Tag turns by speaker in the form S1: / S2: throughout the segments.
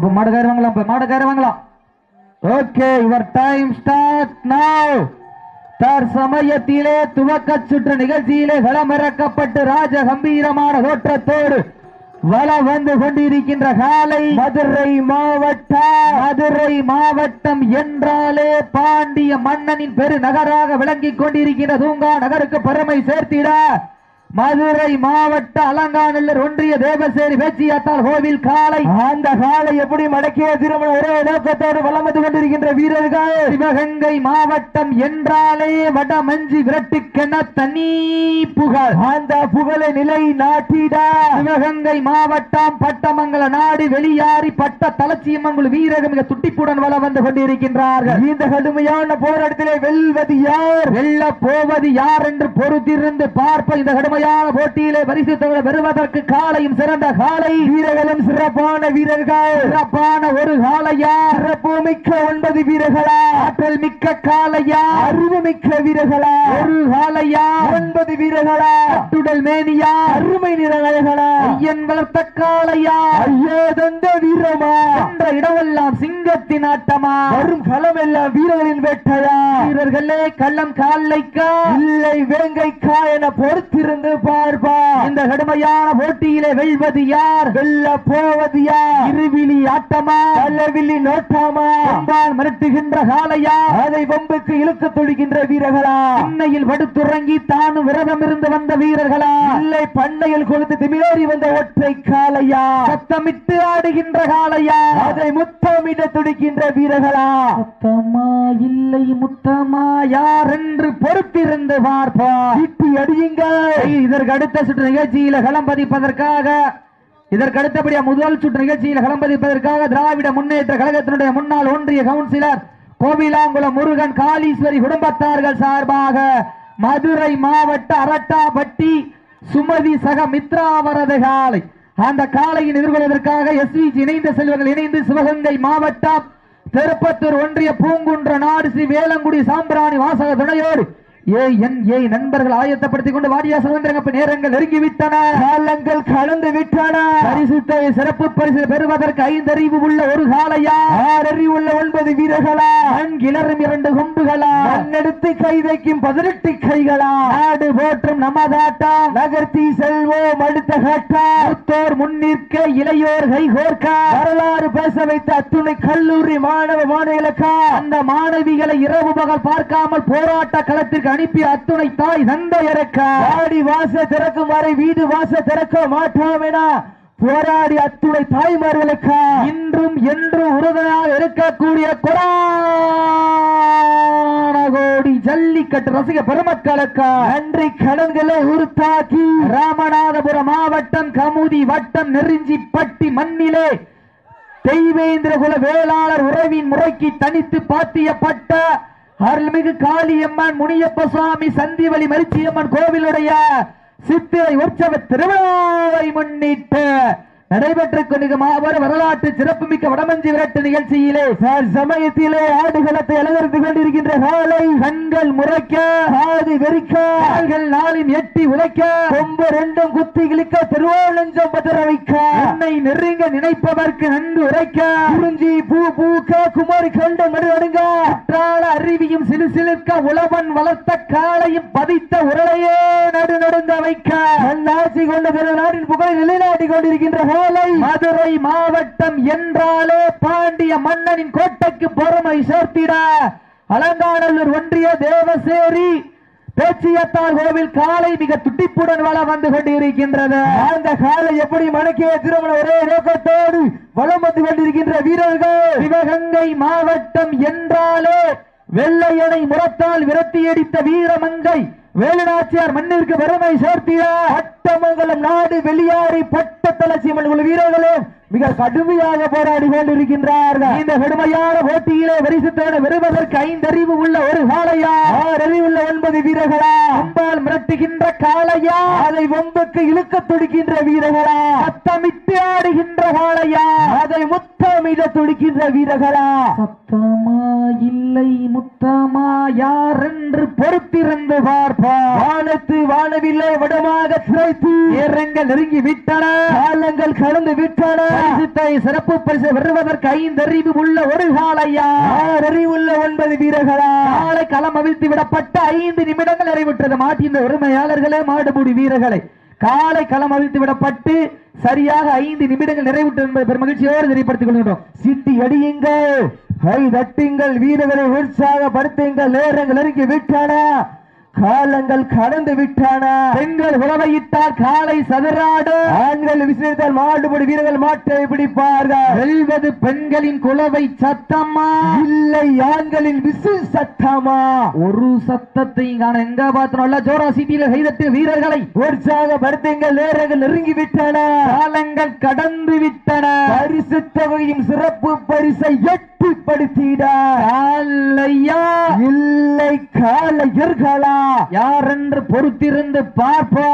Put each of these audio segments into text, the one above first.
S1: அப்போ மாடு கயிறு வாங்கலாம் இப்போ மாடு கயிறு வாங்கலாம். Okay your time start now. தற்சமயத்திலே துவக்க சுற்று நிகழ்ச்சியிலே களமிறக்கப்பட்டு ராஜ கம்பீரமான தோற்றத்தோடு வள வந்து கொண்டிருக்கின்ற காலை மதுரை மாவட்டம் மதுரை மாவட்டம் என்றாலே பாண்டிய மன்னனின் பெருநகராக விளங்கிக் கொண்டிருக்கின்ற தூங்கா நகருக்கு பெருமை சேர்த்திட மதுரை மாவட்ட அலங்காநல்லூர் ஒன்றிய தேவசேரி பேச்சியாத்தால் கோவில் காலை அந்த காலை எப்படி மடக்கிய திருமண ஒரே நோக்கத்தோடு வலம் வந்து கொண்டிருக்கின்ற வீரர்கள்? சிவகங்கை மாவட்டம் என்றாலே வடமஞ்சி விரட்டுக்கென தனி புகழ். அந்த புகழை நிலை நாட்டிட. சிவகங்கை மாவட்டம் பட்டமங்கல நாடு வெளியாரி பட்ட தலச்சியம்மன் குழு வீரர்கள் மிக துட்டிப்புடன் வலம் வந்து கொண்டிருக்கின்றார்கள். இந்த கடுமையான போராட்டத்திலே வெல்வது யார்? வெல்ல போவது யார் என்று பொறுத்திருந்து பார்ப்ப இந்த கடுமையான போட்டியிலே பரிசு தொகை பெறுவதற்கு காலையும் சிறந்த காலை. வீரர்களும் சிறப்பான வீரர்கள். சிறப்பான ஒரு காலையா? சிறப்பு மிக்க ஒன்பது வீரர்களா? ஆற்றல் மிக்க காலையா? அறிவு மிக்க வீரர்களா? ஒரு காலையா? ஒன்பது வீரர்களா? அட்டுடல் மேனியா? அருமை நிறங்களா ஐயன் வளர்த்த காளையா ஐயோ தந்த வீரமா? என்ற இடமெல்லாம் சிங்கத்தின் ஆட்டமா? வரும் களம் எல்லாம் வீரர்களின் வேட்டையா? வீரர்களே கள்ளம் காலைக்கா இல்லை வேங்கைக்கா என பொறுத்திருந்து பார்ப்பா. இந்த கடுமையான போட்டியிலே வெல்வது யார்? வெல்ல போவது யார்? இருவிழி ஆட்டமா? கள்ளவிழி நோட்டமா? அம்பான் மிரட்டுகின்ற காளையா? அதை வம்புக்கு இழுக்க தொழுகின்ற வீரர்களா? பண்ணையில் படுத்துறங்கி தானும் விரதம் இருந்து வந்த வீரர்களா? இல்லை பண்ணையில் கொடுத்து திமிழேறி வந்த ஒற்றை காளையா? சத்தமிட்டு ஆடுகின்ற காளையா? அதை முத்தமிட துடிக்கின்ற வீரர்களா? முத்தமா இல்லை முத்தமா யார் என்று பொறுத்திருந்து பார்ப்பா இட்டி அடியுங்கள். இதற்கு அடுத்த சுற்று நிகழ்ச்சியில களம் பதிப்பதற்காக இதற்கு அடுத்தபடியா முதல் சுற்று நிகழ்ச்சியில் களம் பதிப்பதற்காக திராவிட முன்னேற்ற கழகத்தினுடைய முன்னாள் ஒன்றிய கவுன்சிலர் கோவிலாங்குளம் முருகன் காளீஸ்வரி குடும்பத்தார்கள் சார்பாக மதுரை மாவட்ட அரட்டாப்பட்டி சுமதி சக மித்ராவரது காலை அந்த காலையின் எதிர்கொள்வதற்காக எஸ்விஜி இணைந்த செல்வங்கள் இணைந்து சிவகங்கை மாவட்டம் திருப்பத்தூர் ஒன்றிய பூங்குன்ற நாடு ஸ்ரீ வேலங்குடி சாம்பிராணி வாசக துணையோடு ஏ என் ஏய் நண்பர்கள் ஆயத்தப்படுத்திக் கொண்டு வாடியா சுதந்திரங்க நேரங்கள் நெருங்கி விட்டன காலங்கள் கடந்து விட்டன பரிசுத்தை சிறப்பு பரிசு பெறுவதற்கு ஐந்து அறிவு உள்ள ஒரு காலையா ஆறு அறிவு உள்ள ஒன்பது வீரர்களா? கிளறும் இரண்டு கொம்புகளா? கண்ணெடுத்து கை வைக்கும் பதினெட்டு கைகளா? நாடு போற்றும் நமதாட்டா நகர்த்தி செல்வோம் அடுத்த கட்டா? மூத்தோர் முன்னிற்க இளையோர் கை கோர்க்க? வரலாறு பேச வைத்த அத்துணை கல்லூரி மாணவ மாணவிகளுக்கா? அந்த மாணவிகளை இரவு பகல் பார்க்காமல் போராட்ட களத்திற்கு அனுப்பிய அத்துணை தாய் தந்தையருக்க வாடி வாச திறக்கும் வரை வீடு வாச திறக்க மாட்டோம் என போராடி அத்துணை தாய்மார்களுக்கு. இன்றும் என்றும் உறுதுணையாக இருக்கக்கூடிய கோடி ஜல்லிக்கட்டு ரசிக பெருமக்களுக்கு. நன்றி கடன்களை உருத்தாக்கி. ராமநாதபுரம் மாவட்டம் கமுதி வட்டம் நெருஞ்சிப்பட்டி மண்ணிலே தெய்வேந்திர குல வேளாளர் உறவின் முறைக்கு தனித்து பாத்தியப்பட்ட அருள்மிகு காளியம்மன் முனியப்ப சுவாமி சந்திவழி மருச்சியம்மன் கோவிலுடைய சித்திரை உற்சவ திருவிழாவை முன்னிட்டு நடைபெற்றுக் கொண்டிருக்கும் மாபெரும் வரலாற்று சிறப்புமிக்க வடமஞ்சி விரட்டு நிகழ்ச்சியிலே சார் சமயத்திலே ஆடுகளத்தை அலங்கரித்து கொண்டிருக்கின்ற காலை கண்கள் முறைக்க காது வெறிக்க கால்கள் நாளின் எட்டி உதைக்க கொம்பு ரெண்டும் குத்தி கிழிக்க திருவோலஞ்சம் பத்திர வைக்க என்னை நெருங்க நினைப்பவர்க்கு நன்கு உரைக்க குறிஞ்சி பூ பூக்க குமாரி கண்டு மறுவடுங்க குற்றால அருவியும் சிலு சிலுக்க உழவன் வளர்த்த காலையும் பதித்த உரளையே நடு நடுங்க வைக்க. நன்னாட்சி கொண்ட திருநாட்டின் புகழ் நிலைநாட்டி கொண்டிருக்கின்ற காலை மதுரை மாவட்டம் என்றாலே பாண்டிய மன்னனின் கோட்டைக்கு பொறுமை சேர்த்திட. அலங்காநல்லூர் ஒன்றிய தேவசேரி பேச்சியத்தார் கோவில் காலை மிக துட்டிப்புடன் வளம் வந்து கொண்டிருக்கின்றது. அந்த காலை எப்படி மணக்கிய திருமண ஒரே நோக்கத்தோடு வளம் வந்து கொண்டிருக்கின்ற வீரர்கள்? சிவகங்கை மாவட்டம் என்றாலே வெள்ளையனை முரத்தால் விரட்டியடித்த வீரமங்கை வேலுநாச்சியார் மண்ணிற்கு பெருமை சேர்த்தியா அட்டமங்கலம் நாடு வெளியாரி பட்ட தலசிமன் உள்ள வீரர்களும் மிக கடுமையாக போராடி கொண்டிருக்கின்றார்கள். இந்த கடுமையான போட்டியிலே வரிசத்தோடு வருவதற்கு ஐந்தறிவு உள்ள ஒரு காளையா? ஆறு அறிவு உள்ள ஒன்பது வீரர்களா? அம்பால் மிரட்டுகின்ற காளையா? அதை வம்புக்கு இழுக்க துடிக்கின்ற வீரர்களா? சத்தமிட்டு ஆடுகின்ற காளையா? அதை முத்தமிட துடிக்கின்ற வீரர்களா? சத்தமா இல்லை முத்தமா? யார் என்று பொறுத்திருந்து பார்ப்பார்
S2: வானத்து வானவில்லை வடமாக சிறைத்து.
S1: நேரங்கள் நெருங்கி விட்டன.
S2: காலங்கள் கடந்து விட்டன.
S1: பரிசுத்தை சிறப்பு பரிசு பெறுவதற்கு ஐந்தறிவு உள்ள ஒரு காலையா?
S2: அறிவுள்ள ஒன்பது வீரர்களா?
S1: காலை களம் அவிழ்த்து விடப்பட்ட ஐந்து நிமிடங்கள் நிறைவுற்றது. மாட்டின் உரிமையாளர்களே மாடுபுடி வீரர்களை காலை களம் அவிழ்த்து விடப்பட்டு சரியாக ஐந்து நிமிடங்கள் நிறைவுற்றது என்பதை பெருமகிழ்ச்சியோடு தெரியப்படுத்திக் கொள்கின்றோம்.
S2: சிட்டி அடியுங்கள் கை தட்டுங்கள் வீரர்களை உற்சாகப்படுத்துங்கள் நேரங்கள் நெருங்கி விட்டன காலங்கள் கடந்து விட்டன.
S1: பெண்கள் உறவையிட்டால் காலை சதுராடு.
S2: ஆண்கள் விசிறித்தால் மாடுபடி வீரர்கள் மாட்டை பிடிப்பார்கள்.
S1: வெல்வது பெண்களின் குலவை சத்தம்மா
S2: இல்லை ஆண்களின் விசில் சத்தமா?
S1: ஒரு சத்தத்தையும் காண எங்க பார்த்தோம் ஜோரா சிட்டியில கைதட்டு வீரர்களை.
S2: உற்சாகப்படுத்துங்கள் நேரங்கள் நெருங்கி விட்டன
S1: காலங்கள் கடந்து விட்டன.
S2: பரிசு தொகையும் சிறப்பு பரிசை எட்டிப்படுத்திட
S1: காலையா
S2: இல்லை காலையர்களா?
S1: யார் என்று பொறுத்திருந்து பார்ப்பா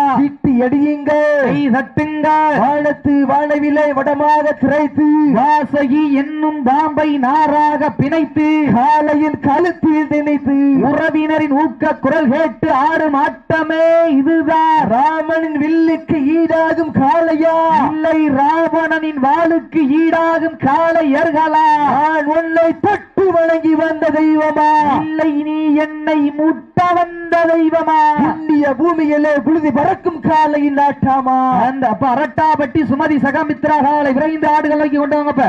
S1: கை தட்டுங்கள்.
S2: வானத்து வானவிலை வடமாக திரைத்து
S1: வாசகி என்னும் பாம்பை நாராக பிணைத்து.
S2: காலையின் கழுத்தில் திணைத்து.
S1: உறவினரின் ஊக்க குரல் கேட்டு ஆடும் ஆட்டமே இதுதான்.
S2: ராமனின் வில்லுக்கு ஈடாகும் காளையா?
S1: இல்லை ராவணனின் வாளுக்கு ஈடாகும் காளையர்களா?
S2: நான் உன்னை தொட்டு வணங்கி வந்த தெய்வமா?
S1: இல்லை நீ என்னை முட்ட வந்த தெய்வமா?
S2: புண்ணிய பூமியிலே புழுதி பறக்கும் காலையின் நாட்டாமா?
S1: அந்த அப்ப அரட்டாபட்டி சுமதி சகமித்ரா காலை விரைந்து ஆடுகள் வைக்க கொண்டு வாங்கப்ப.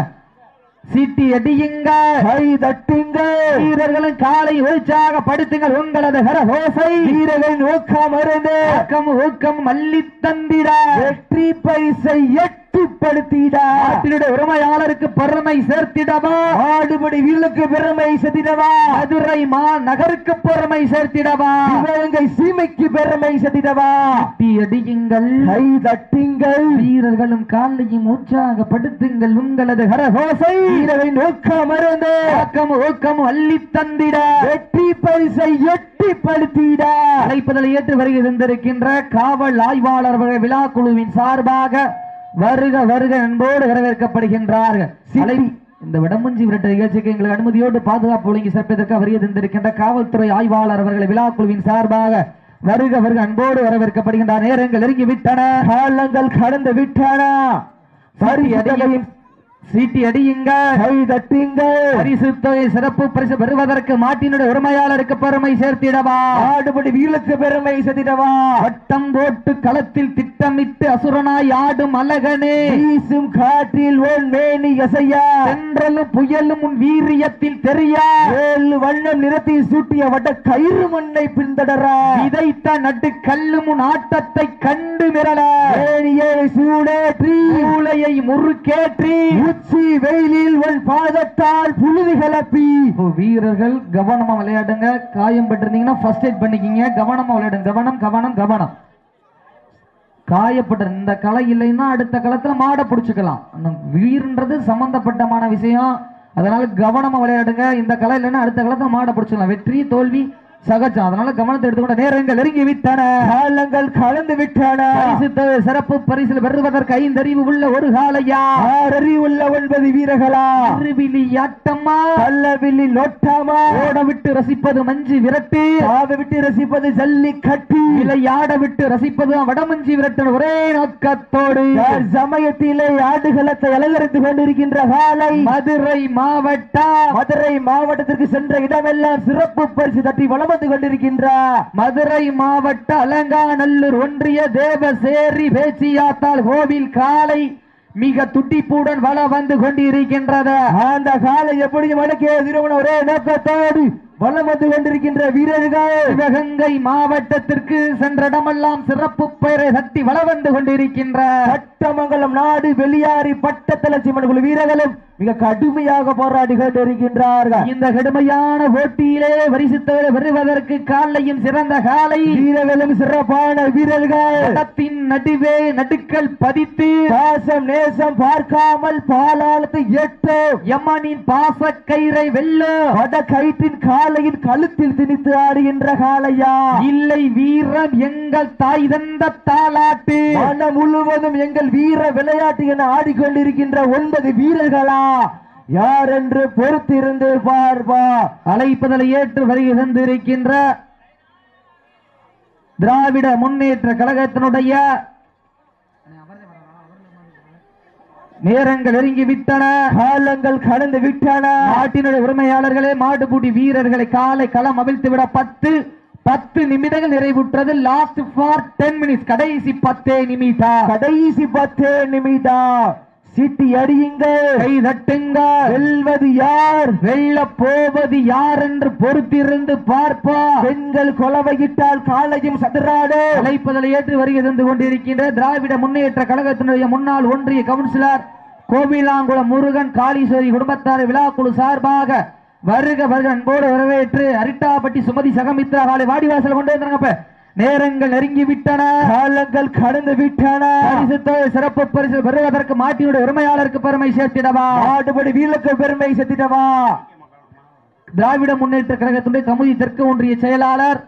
S1: சீட்டி அடியுங்க.
S2: கை தட்டுங்கள்
S1: வீரர்களும் காலை உற்சாகப்படுத்துங்கள் உங்களது கரகோசை.
S2: வீரர்கள் நோக்கம் அருந்து
S1: ஊக்கம் ஊக்கம் மல்லி தந்திட
S2: வெற்றி பரிசை எட்டிப்படுத்திட
S1: நாட்டினுடைய உரிமையாளருக்கு பெருமை சேர்த்திடவா?
S2: ஆடுபடி வீலுக்கு பெருமை செதிடவா?
S1: மதுரை மா நகருக்கு பெருமை சேர்த்திடவா?
S2: சிவகங்கை சீமைக்கு பெருமை செதிடவா?
S1: சீட்டி அடியுங்கள்.
S2: கை தட்டுங்கள்.
S1: வீரர்களும் காலையும் உற்சாகப்படுத்துங்கள் உங்களது கரகோசை
S2: வீரரை நோக்கம் அருந்து
S1: ஊக்கம் ஊக்கம் அள்ளி தந்திட.
S2: வெற்றி பரிசை எட்டிப்படுத்திட
S1: அழைப்பதலை ஏற்று வருகை தந்திருக்கின்ற காவல் ஆய்வாளர் விழா குழுவின் சார்பாக வருக வருக என்போடு வரவேற்கப்படுகின்றார்கள். இந்த விடமுஞ்சி விரட்ட நிகழ்ச்சிக்கு எங்களுக்கு அனுமதியோடு பாதுகாப்பு ஒழுங்கி சேர்ப்பதற்கு வருகை தந்திருக்கின்ற காவல்துறை ஆய்வாளர் அவர்களை விழா குழுவின் சார்பாக வருக வருக அன்போடு வரவேற்கப்படுகின்ற நேரங்கள் நெருங்கி விட்டன
S2: காலங்கள் கடந்து விட்டன
S1: சீட்டி அடியும் சீட்டி அடியுங்க.
S2: கை தட்டுங்கள்
S1: பரிசு தொகை சிறப்பு பரிசு பெறுவதற்கு மாட்டினுடைய உரிமையாளருக்கு பெருமை சேர்த்திடவா?
S2: ஆடுபடி வீலுக்கு பெருமை செதிடவா
S1: வட்டம் போட்டு களத்தில் திட்டமிட்டு அசுரனாய் ஆடும் அழகனே.
S2: வீசும் காற்றில் ஓன் மேனி அசையா
S1: தென்றலும் புயலும் உன் வீரியத்தில் தெரியா?
S2: ஏழு வண்ணம் நிறத்தை சூட்டிய வட்ட கயிறு மண்ணை பின்தொடரா
S1: விதைத்த நட்டு கல்லும் உன் ஆட்டத்தை கண்டு மிரள.
S2: ஏணியை சூடேற்றி.
S1: மூளையை முறுக்கேற்றி.
S2: உச்சி வெயிலில் உன் பாதத்தால் புழுதி
S1: கலப்பி. வீரர்கள் கவனமா விளையாடுங்க. காயம் பட்டிருந்தீங்கன்னா ஃபர்ஸ்ட் எய்ட் பண்ணிக்கிங்க. கவனமா விளையாடுங்க. கவனம் கவனம் கவனம். காயப்பட்ட இந்த கலை இல்லைன்னா அடுத்த களத்துல மாடை பிடிச்சிக்கலாம். அந்த வீர்ன்றது சம்பந்தப்பட்டமான விஷயம். அதனால கவனமா விளையாடுங்க. இந்த கலை இல்லைன்னா அடுத்த களத்துல மாடை பிடிச்சிக்கலாம். வெற்றி தோல்வி சகஜம். அதனால கவனத்தை எடுத்துக்கொண்ட நேரங்கள் நெருங்கி விட்டன
S2: காலங்கள் கலந்து விட்டன
S1: பரிசு சிறப்பு பரிசில் பெறுவதற்கு ஐந்தறிவு உள்ள ஒரு காலையா?
S2: ஆறறி உள்ள ஒன்பது வீரர்களா?
S1: அறிவிலி ஆட்டம்மா
S2: பல்லவில்லி நொட்டாமா
S1: ஓட விட்டு ரசிப்பது மஞ்சு விரட்டு.
S2: ஆக விட்டு ரசிப்பது ஜல்லி கட்டி
S1: விளையாட விட்டு ரசிப்பது வடமஞ்சி விரட்டன் ஒரே நோக்கத்தோடு.
S2: சமயத்திலே ஆடுகளத்தை அலங்கரித்துக் கொண்டிருக்கின்ற காலை?
S1: மதுரை மாவட்டம்.
S2: மதுரை மாவட்டத்திற்கு சென்ற இடமெல்லாம் சிறப்பு பரிசு தட்டி வளம் நடந்து கொண்டிருக்கின்ற
S1: மதுரை மாவட்ட அலங்காநல்லூர் ஒன்றிய தேவசேரி பேச்சியாத்தால் கோவில் காலை மிக துட்டிப்புடன் வள வந்து கொண்டிருக்கின்றது.
S2: அந்த காலை எப்படி அடக்கிய திருமண ஒரே நோக்கத்தோடு வளம் வந்து கொண்டிருக்கின்ற வீரர்கள்.
S1: சிவகங்கை மாவட்டத்திற்கு சென்ற இடமெல்லாம் சிறப்பு பெயரை சக்தி வள வந்து கொண்டிருக்கின்ற.
S2: சட்டமங்கலம் நாடு வெளியாரி பட்டத்தல சிம்மன் குழு வீரர்களும் மிக கடுமையாக போராடி கொண்டிருக்கின்றார்கள்
S1: இந்த கடுமையான போட்டியிலே வரிசுத்தவரை பெறுவதற்கு காலையும் சிறந்த காலை.
S2: வீரர்களும் சிறப்பான வீரர்கள்.
S1: நடுவே நடுக்கல் பதித்து
S2: பாசம் நேசம் பார்க்காமல் பாலாளத்தை எட்டு
S1: யமனின் பாசக்கயிறை வெல்ல.
S2: வட கயிற்றின் காலையின் கழுத்தில் திணித்து ஆடுகின்ற காளையா?
S1: இல்லை வீரம் எங்கள் தாய் தந்த தாலாட்டு
S2: மனம் முழுவதும் எங்கள் வீர விளையாட்டு என ஆடிக்கொண்டிருக்கின்ற ஒன்பது வீரர்களா? யார் என்று பொறுத்திருந்து பார்ப்பா.
S1: அழைப்பதலை ஏற்று வருகை தந்திருக்கின்ற திராவிட முன்னேற்ற கழகத்தினுடைய நேரங்கள் நெருங்கி விட்டன
S2: காலங்கள் கடந்து விட்டன.
S1: நாட்டினுடைய உரிமையாளர்களே மாடுபூடி வீரர்களை காலை களம் அவிழ்த்து விட பத்து பத்து நிமிடங்கள் நிறைவுற்றது. லாஸ்ட் ஃபார் டென் மினிட்ஸ் கடைசி பத்தே நிமிடம்.
S2: கடைசி பத்தே நிமிடம். சீட்டி அடியுங்கள்.
S1: கை தட்டுங்கள்.
S2: வெல்வது யார்?
S1: வெல்ல போவது யார் என்று பொறுத்திருந்து பார்ப்பா
S2: பெண்கள் கொலவையிட்டால் காலையும் சதுராடு.
S1: அழைப்பதலை ஏற்று வருகை தந்து கொண்டிருக்கின்ற திராவிட முன்னேற்ற கழகத்தினுடைய முன்னாள் ஒன்றிய கவுன்சிலர் கோவிலாங்குளம் முருகன் காளீஸ்வரி குடும்பத்தார் விழாக்குழு சார்பாக வருக வருக அன்போடு வரவேற்று அரிட்டாப்பட்டி சுமதி சகமித்ரா காலை வாடிவாசல் கொண்டு வந்தாங்க நேரங்கள் நெருங்கி விட்டன
S2: காலங்கள் கடந்து விட்டன
S1: சிறப்பு பரிசு பெறுவதற்கு மாட்டினுடைய உரிமையாளருக்கு பெருமை சேர்த்திடவா?
S2: ஆடுபடி வீரலுக்கு பெருமை செத்திடவா
S1: திராவிட முன்னேற்ற கழகத்தினுடைய கமுதி தெற்கு ஒன்றிய செயலாளர்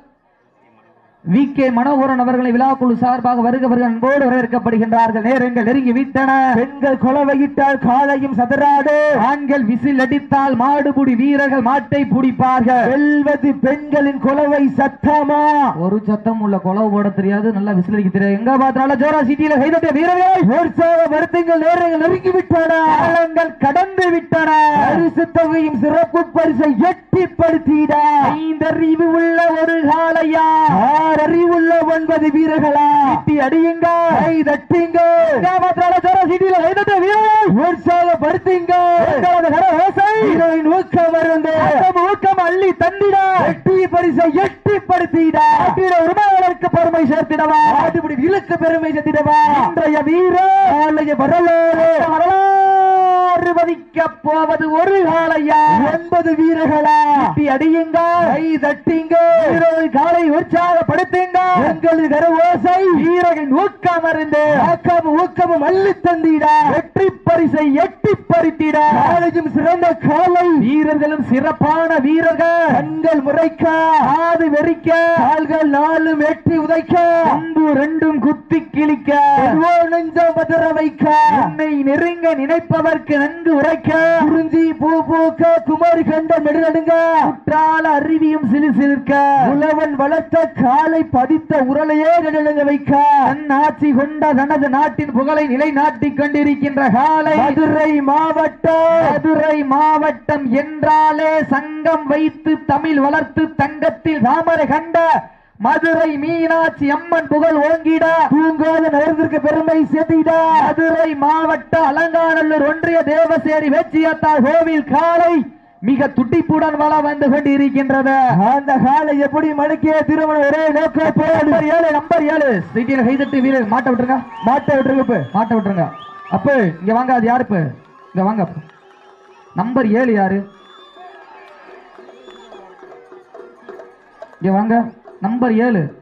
S1: வி கே மனோகரன் அவர்களை விழாக்குழு சார்பாக வருக வருக அன்போடு வரவேற்கப்படுகின்றார்கள். நேரங்கள் நெருங்கி விட்டன.
S2: பெண்கள் கொலவையிட்டால் காலையும் சதராது
S1: ஆண்கள் விசில் அடித்தால் மாடுபுடி வீரர்கள் மாட்டை பிடிப்பார்கள்.
S2: வெல்வது பெண்களின் கொலவை சத்தமா?
S1: ஒரு சத்தம் உள்ள கொலவு போட தெரியாது. நல்லா விசில் அடிக்க தெரியாது. எங்க பார்த்தாலும் ஜோரா சிட்டியில கைதட்டிய வீரர்கள்.
S2: உற்சாக வருத்தங்கள் நேரங்கள் நெருங்கி விட்டன.
S1: காலங்கள் கடந்து விட்டன.
S2: பரிசு தொகையும் சிறப்பு பரிசை எட்டிப்படுத்திட.
S1: ஐந்தறிவு உள்ள ஒரு காலையா
S2: ஆறு அறிவுள்ள ஒன்பது வீரர்களா?
S1: சிட்டி அடியுங்க.
S2: கை தட்டிங்க.
S1: சிட்டியில கைதட்டிய வீரர்கள்
S2: உற்சாகப்படுத்திங்க. ஊக்கம் வருந்து
S1: ஊக்கம் அள்ளி தந்திட.
S2: எட்டி பரிசை எட்டிப்படுத்திட.
S1: நாட்டிட உரிமையாளருக்கு பெருமை சேர்த்திடவா.
S2: விழுக்கு பெருமை செத்திடவா
S1: இன்றைய வீரர்.
S2: வரலாறு.
S1: வரலாறு. போவது ஒரு காலையா
S2: ஒன்பது வீரர்களா?
S1: அடியுங்க.
S2: கை தட்டிங்க.
S1: காலை உற்சாகப்படுத்துங்க.
S2: எங்களது கரவோசை
S1: வீரர்கள் ஊக்கம் அறிந்து.
S2: ஆக்கமும் ஊக்கமும் அள்ளி தந்திட.
S1: வெற்றி பரிசை எட்டி பறித்திட.
S2: காலையும் சிறந்த காலை.
S1: வீரர்களும் சிறப்பான வீரர்கள்.
S2: கண்கள் முறைக்க.
S1: காது வெறிக்க.
S2: கால்கள் நாலும் எட்டி உதைக்க.
S1: அம்பு ரெண்டும் குத்தி கிழிக்க.
S2: நெஞ்சம் மதுர வைக்க.
S1: உன்னை நெருங்க நினைப்பவர்க்கு நன்கு உரைக்க.
S2: குறிஞ்சி பூ பூக்க குமாரி கண்ட நெடுநடுங்க
S1: குற்றால அருவியும் சிலு சிலிர்க்க
S2: உழவன் வளர்த்த காலை பதித்த உரலையே நெடுநடுங்க வைக்க.
S1: தன் ஆட்சி கொண்ட தனது நாட்டின் புகழை நிலைநாட்டிக் கொண்டிருக்கின்ற காலை.
S2: மதுரை மாவட்டம்
S1: மதுரை மாவட்டம் என்றாலே சங்கம் வைத்து தமிழ் வளர்த்து தங்கத்தில் தாமரை கண்ட மதுரை மீனாட்சி அம்மன் புகழ் ஓங்கிட.
S2: தூங்காத நகரத்திற்கு பெருமை சேர்த்திட.
S1: மதுரை மாவட்ட அலங்காநல்லூர் ஒன்றிய தேவசேரி வெச்சியத்தார் கோவில் காலை மிக துட்டிப்புடன் வள வந்து கொண்டிருக்கின்றது.
S2: அந்த காலை எப்படி மணிக்கே திருமணம் ஒரே நோக்கம்
S1: நம்பர் ஏழு நம்பர் ஏழு. சிட்டியில கைதட்டு வீரர். மாட்ட விட்டுருங்க.
S2: மாட்ட விட்டுருக்கு
S1: மாட்ட விட்டுருங்க. அப்ப இங்க வாங்க அது யாரு இப்ப இங்க வாங்க நம்பர் ஏழு யாரு? இங்க வாங்க. நம்பர் ஏழு.